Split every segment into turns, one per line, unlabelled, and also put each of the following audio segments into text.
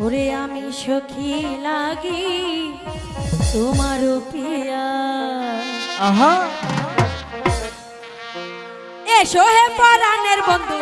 ওরে আমি সখী লাগি তোমার পিয়া
আহা।
এ হে পরাণের বন্ধু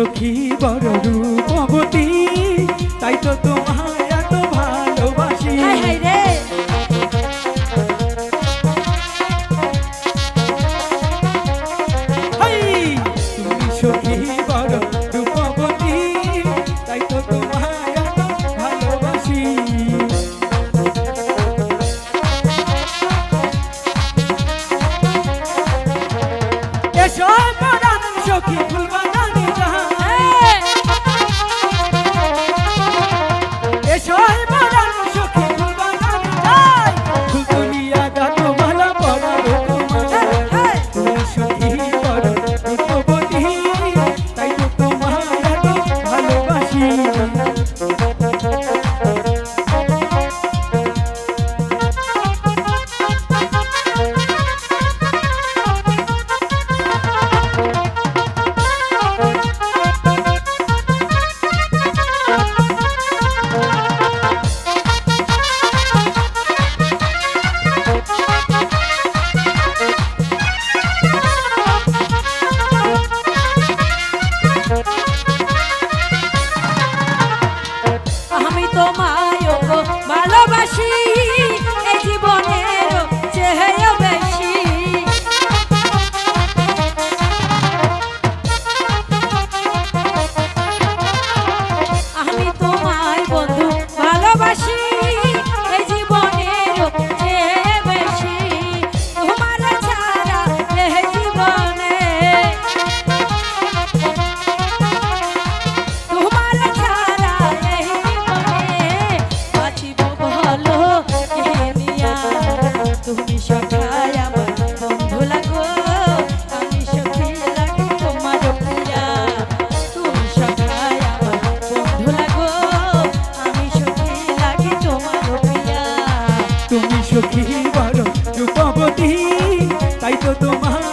সখী
বড় রূপবতী তাই তো
তোমার
তাই তো তোমার